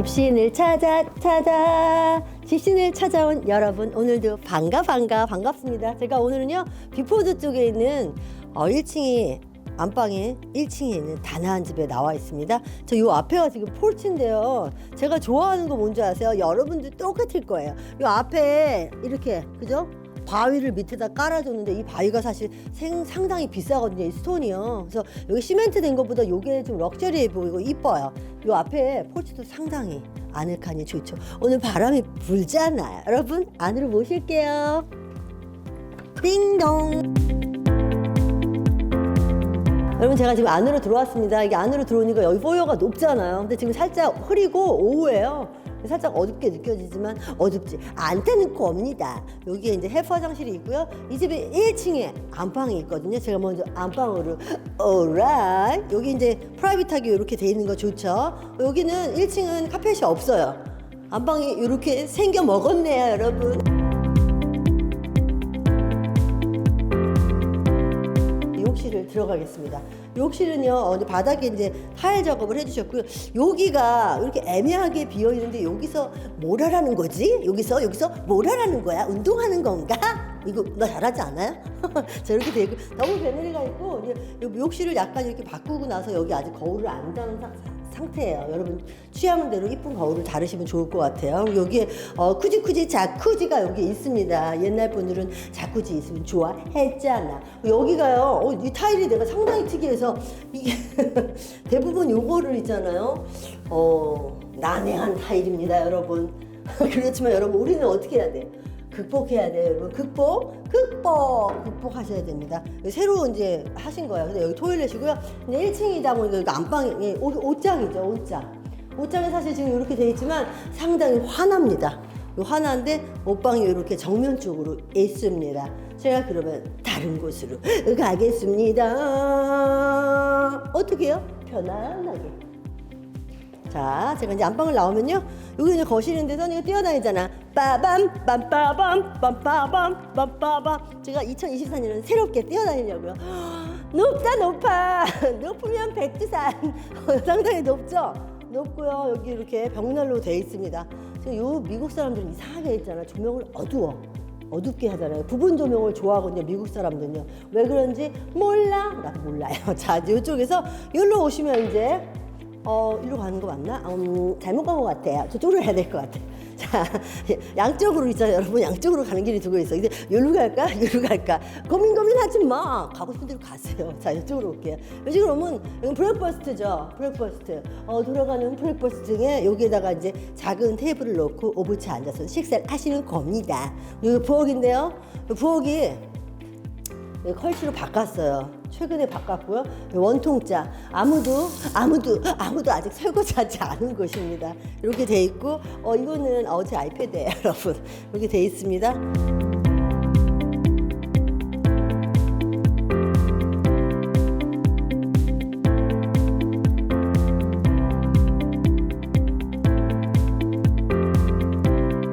집신을 찾아 찾아 집신을 찾아온 여러분 오늘도 반가 반가 반갑습니다. 제가 오늘은요 비포드 쪽에 있는 어, 1층이 안방에 1층에 있는 단아한 집에 나와 있습니다. 저 요 앞에가 지금 폴치인데요. 제가 좋아하는 거 뭔지 아세요? 여러분들 똑같을 거예요. 요 앞에 이렇게 그죠? 바위를 밑에다 깔아줬는데 이 바위가 사실 생, 상당히 비싸거든요. 이 스톤이요. 그래서 여기 시멘트 된 것보다 요게 좀 럭셔리해 보이고 이뻐요. 요 앞에 폴치도 상당히 아늑하니 좋죠. 오늘 바람이 불잖아요. 여러분 안으로 모실게요. 띵동. 여러분 제가 지금 안으로 들어왔습니다. 이게 안으로 들어오니까 여기 포여가 높잖아요. 근데 지금 살짝 흐리고 오후예요. 살짝 어둡게 느껴지지만 어둡지 않다는 겁니다. 여기에 이제 헬프 화장실이 있고요. 이 집에 1층에 안방이 있거든요. 제가 먼저 안방으로 오라이 여기 이제 프라이빗하게 이렇게 돼 있는 거 좋죠. 여기는 1층은 카펫이 없어요. 안방이 이렇게 생겨 먹었네요, 여러분. 들어가겠습니다. 욕실은요, 어, 이제 바닥에 이제 타일 작업을 해주셨고요. 여기가 이렇게 애매하게 비어 있는데 여기서 뭘 하라는 거지? 여기서 여기서 뭘 하라는 거야? 운동하는 건가? 이거 나 잘하지 않아요? 저렇게 되고 너무 베네리가 있고 이제 요 욕실을 약간 이렇게 바꾸고 나서 여기 아직 거울을 안 달은 상- 상태예요. 여러분 취향 대로 이쁜 거울을 다르시면 좋을 것 같아요. 여기에 어, 쿠지쿠지 자쿠지가 여기 있습니다. 옛날 분들은 자쿠지 있으면 좋아했잖아. 여기가요. 어, 이 타일이 내가 상당히 특이해서 이게 대부분 요거를 있잖아요. 어, 난해한 타일입니다, 여러분. 그렇지만 여러분 우리는 어떻게 해야 돼? 극복해야 돼요, 여러분. 극복, 극복, 극복하셔야 됩니다. 새로 이제 하신 거예요. 근데 여기 토일렛이고요. 근데 1층이다 보니까 안방이 예, 옷, 옷장이죠, 옷장. 옷장은 사실 지금 이렇게 돼 있지만 상당히 환합니다. 요 환한데 옷방이 이렇게 정면 쪽으로 있습니다. 제가 그러면 다른 곳으로 가겠습니다. 어떻게 해요? 편안하게. 자, 제가 이제 안방을 나오면요. 여기 이제 거실인데서 이거 뛰어다니잖아. 빠밤, 빰빠밤, 빰빠밤, 빰빠밤. 제가 2024년은 새롭게 뛰어다니려고요. 높다, 높아. 높으면 백두산. 상당히 높죠? 높고요. 여기 이렇게 벽난로 돼 있습니다. 지금 요 미국 사람들은 이상하게 있잖아. 조명을 어두워. 어둡게 하잖아요. 부분 조명을 좋아하거든요. 미국 사람들은요. 왜 그런지 몰라. 나도 몰라요. 자, 이쪽에서 여기로 오시면 이제 어, 이리로 가는 거 맞나? 음, 잘못 간 것 같아요. 저쪽으로 해야 될 것 같아. 자, 양쪽으로 있잖아요. 여러분, 양쪽으로 가는 길이 두고 있어. 근데 여기로 갈까? 여기로 갈까? 고민 고민하지 마. 가고 싶은 대로 가세요. 자, 이쪽으로 올게요. 이쪽으로 오면 여기 브렉버스트죠. 브렉버스트. 어, 돌아가는 브렉버스트 중에 여기에다가 이제 작은 테이블을 놓고 오브차 앉아서 식사를 하시는 겁니다. 여기 부엌인데요. 이 부엌이 네, 컬치로 바꿨어요. 최근에 바꿨고요. 원통자 아무도 아무도 아무도 아직 설거지하지 않은 곳입니다. 이렇게 돼 있고 어 이거는 어제 아이패드예요, 여러분. 이렇게 돼 있습니다.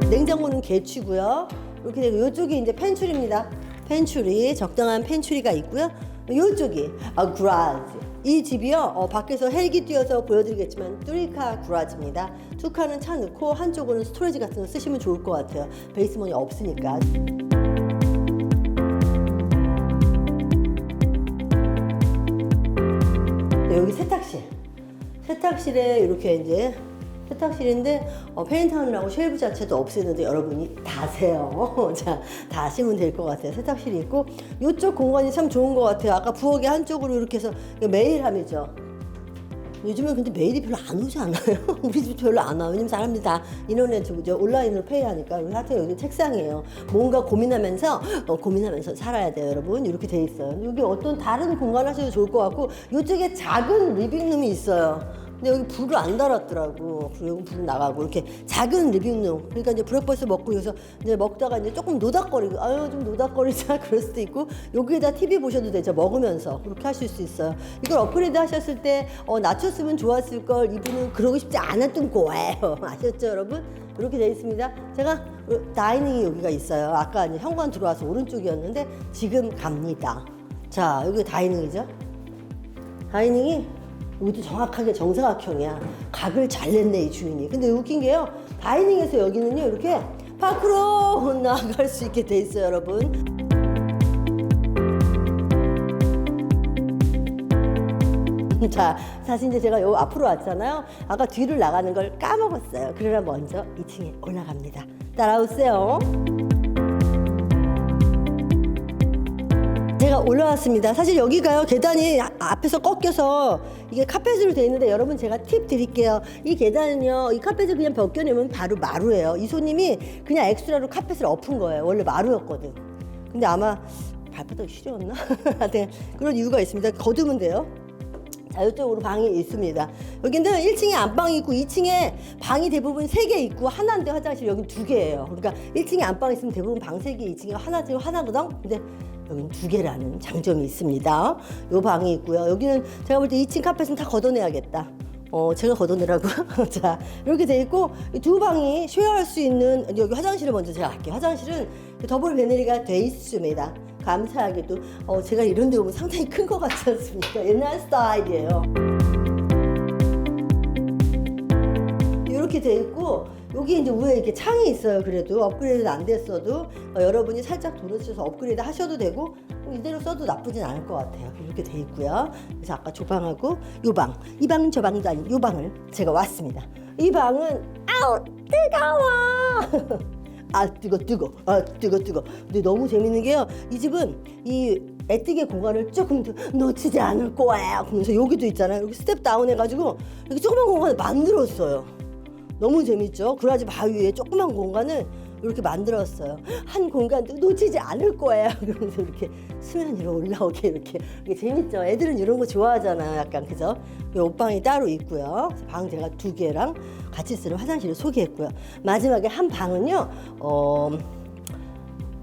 냉장고는 개취고요. 이렇게 되고 이쪽이 이제 펜츄리입니다. 펜츄리 적당한 펜츄리가 있고요. 이쪽이 아 그라즈. 이 집이요 어, 밖에서 헬기 띄어서 보여드리겠지만 뚜리카 그라즈입니다. 두 칸은 차 넣고 한쪽으로는 스토리지 같은 거 쓰시면 좋을 것 같아요. 베이스먼이 없으니까. 네, 여기 세탁실. 세탁실에 이렇게 이제 세탁실인데 어, 페인트하느라고 쉘프 자체도 없애는데 여러분이 다세요. 자, 다 하시면 될 것 같아요. 세탁실이 있고 이쪽 공간이 참 좋은 것 같아요. 아까 부엌이 한쪽으로 이렇게 해서 이거 메일함이죠. 요즘은 근데 메일이 별로 안 오지 않아요? 우리 집 별로 안 와. 왜냐면 사람들이 다 인터넷 이제 온라인으로 페이하니까 우리 하여튼 여기 책상이에요. 뭔가 고민하면서 어, 고민하면서 살아야 돼요, 여러분. 이렇게 돼 있어요. 여기 어떤 다른 공간 하셔도 좋을 것 같고 이쪽에 작은 리빙룸이 있어요. 근데 여기 불을 안 달았더라고. 그리고 여기 불 나가고 이렇게 작은 리빙룸. 그러니까 이제 브렉퍼스트 먹고 여기서 이제 먹다가 이제 조금 노닥거리고 아유 좀 노닥거리자 그럴 수도 있고 여기에다 TV 보셔도 되죠. 먹으면서 그렇게 하실 수 있어요. 이걸 업그레이드 하셨을 때 어, 낮췄으면 좋았을 걸 이분은 그러고 싶지 않았던 거예요. 아셨죠, 여러분? 이렇게 되어 있습니다. 제가 다이닝이 여기가 있어요. 아까 이제 현관 들어와서 오른쪽이었는데 지금 갑니다. 자, 여기 다이닝이죠. 다이닝이 이것도 정확하게 정사각형이야. 각을 잘 냈네 이 주인이. 근데 웃긴 게요. 다이닝에서 여기는요 이렇게 밖으로 나갈 수 있게 돼 있어요, 여러분. 자, 사실 이제 제가 요 앞으로 왔잖아요. 아까 뒤를 나가는 걸 까먹었어요. 그러나 먼저 2층에 올라갑니다. 따라오세요. 제가 올라왔습니다. 사실 여기가요 계단이 아- 앞에서 꺾여서 이게 카펫으로 되어 있는데 여러분 제가 팁 드릴게요. 이 계단은요 이 카펫을 그냥 벗겨내면 바로 마루예요. 이 손님이 그냥 엑스트라로 카펫을 엎은 거예요. 원래 마루였거든. 근데 아마 발바닥이 시려웠나? 하여튼 그런 이유가 있습니다. 거두면 돼요. 자, 이쪽으로 방이 있습니다. 여기는 1층에 안방이 있고 2층에 방이 대부분 3개 있고 하나인데 화장실 여기 두 개예요. 그러니까 1층에 안방 있으면 대부분 방 3개, 2층에 하나, 지금 하나거든? 근데 여기는 두 개라는 장점이 있습니다. 요 방이 있고요. 여기는 제가 볼 때 2층 카펫은 다 걷어내야겠다. 어, 제가 걷어내라고요? 자, 이렇게 돼 있고 이 두 방이 쉐어할 수 있는 여기 화장실을 먼저 제가 할게요. 화장실은 더블 베네리가 돼 있습니다. 감사하게도 어, 제가 이런 데 오면 상당히 큰 것 같지 않습니까? 옛날 스타일이에요. 이렇게 돼 있고 여기 이제 위에 이렇게 창이 있어요. 그래도 업그레이드 안 됐어도 어, 여러분이 살짝 쓰셔서 업그레이드 하셔도 되고 이대로 써도 나쁘진 않을 것 같아요. 이렇게 돼 있고요. 그래서 아까 저 방하고 요 방, 이 방은 저 방도 아닌 요 방을 제가 왔습니다. 이 방은 아우 뜨거워. 아 뜨거 뜨거 아 뜨거 뜨거 근데 너무 재밌는 게요 이 집은 이 애뜨개 공간을 조금 더 놓치지 않을 거예요 그러면서 여기도 있잖아요 여기 스텝 다운 해가지고 이렇게 조그만 공간을 만들었어요 너무 재밌죠? 구라지 바위에 조그만 공간을 이렇게 만들었어요. 한 공간도 놓치지 않을 거예요. 그러면서 이렇게 수면 위로 올라오게 이렇게. 이게 재밌죠? 애들은 이런 거 좋아하잖아요 약간. 그죠? 이 옷방이 따로 있고요. 방 제가 두 개랑 같이 쓰는 화장실을 소개했고요. 마지막에 한 방은요 어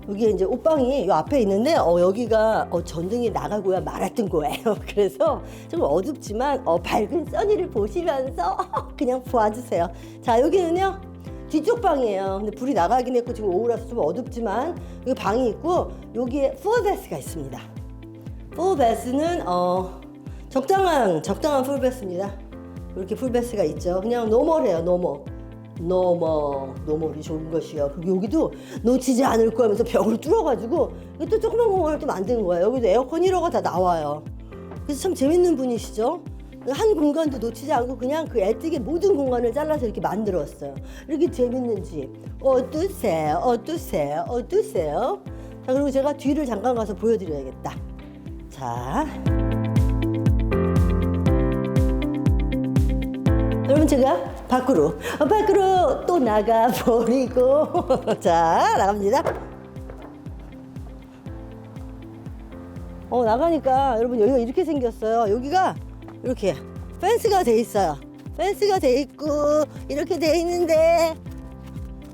여기 이제 옷방이 요 앞에 있는데 어 여기가 어 전등이 나가고야 말았던 거예요. 그래서 좀 어둡지만 어 밝은 써니를 보시면서 그냥 보아주세요. 자 여기는요 뒤쪽 방이에요. 근데 불이 나가긴 했고 지금 오후라서 좀 어둡지만 여기 방이 있고 여기에 풀베스가 있습니다. 풀베스는 어 적당한 적당한 풀베스입니다. 이렇게 풀베스가 있죠. 그냥 노멀해요, 노멀. 노멀, 노멀이 좋은 것이요. 그리고 여기도 놓치지 않을 거면서 벽을 뚫어가지고 이게 또 조그만 공간을 또 만든 거예요. 여기도 에어컨 1호가 다 나와요. 그래서 참 재밌는 분이시죠. 한 공간도 놓치지 않고 그냥 그 애뜨게 모든 공간을 잘라서 이렇게 만들었어요. 이렇게 재밌는 집. 어떠세요? 어떠세요? 어떠세요? 자, 그리고 제가 뒤를 잠깐 가서 보여드려야겠다. 자. 여러분 제가 밖으로 어, 밖으로 또 나가 버리고 자 나갑니다. 어 나가니까 여러분 여기가 이렇게 생겼어요. 여기가 이렇게 펜스가 돼 있어요. 펜스가 돼 있고 이렇게 돼 있는데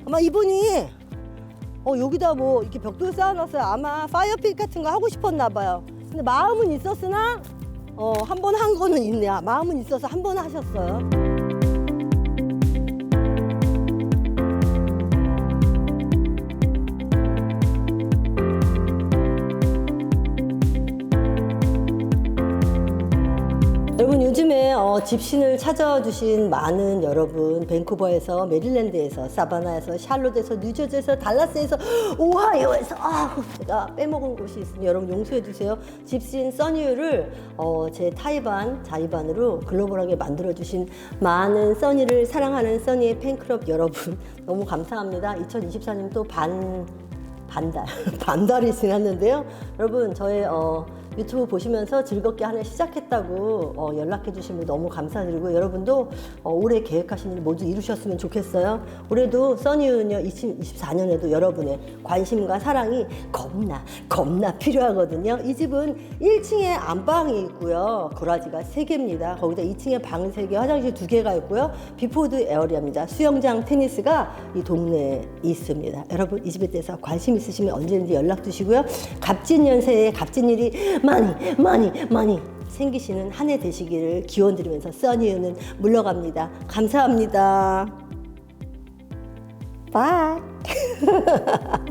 아마 이분이 어 여기다 뭐 이렇게 벽돌 쌓아놨어요. 아마 파이어핏 같은 거 하고 싶었나 봐요. 근데 마음은 있었으나 어 한 번 한 거는 있네요. 마음은 있어서 한 번 하셨어요. 여러분 요즘에 어, 집신을 찾아주신 많은 여러분 밴쿠버에서 메릴랜드에서 사바나에서 샬롯에서 뉴저지에서 달라스에서 오하이오에서 아 제가 빼먹은 곳이 있으니 여러분 용서해 주세요 집신 써니유를 어, 제 타이반 자이반으로 글로벌하게 만들어 주신 많은 써니를 사랑하는 써니의 팬클럽 여러분 너무 감사합니다 2024년 또 반 반달 반달이 지났는데요. 여러분 저의 어, 유튜브 보시면서 즐겁게 한해 시작했다고 어, 연락해 주신 분 너무 감사드리고 여러분도 어, 올해 계획하신 일 모두 이루셨으면 좋겠어요. 올해도 써니은요 2024년에도 여러분의 관심과 사랑이 겁나 겁나 필요하거든요. 이 집은 1층에 안방이 있고요. 고라지가 3개입니다. 거기다 2층에 방 3개, 화장실 2개가 있고요. 비포드 에어리아입니다. 수영장, 테니스가 이 동네에 있습니다. 여러분 이 집에 대해서 관심 있으시면 언제든지 연락 주시고요. 갑진 연세에 갑진 일이 많이 많이 많이 생기시는 한 해 되시기를 기원 드리면서 써니유는 물러갑니다. 감사합니다. 바이.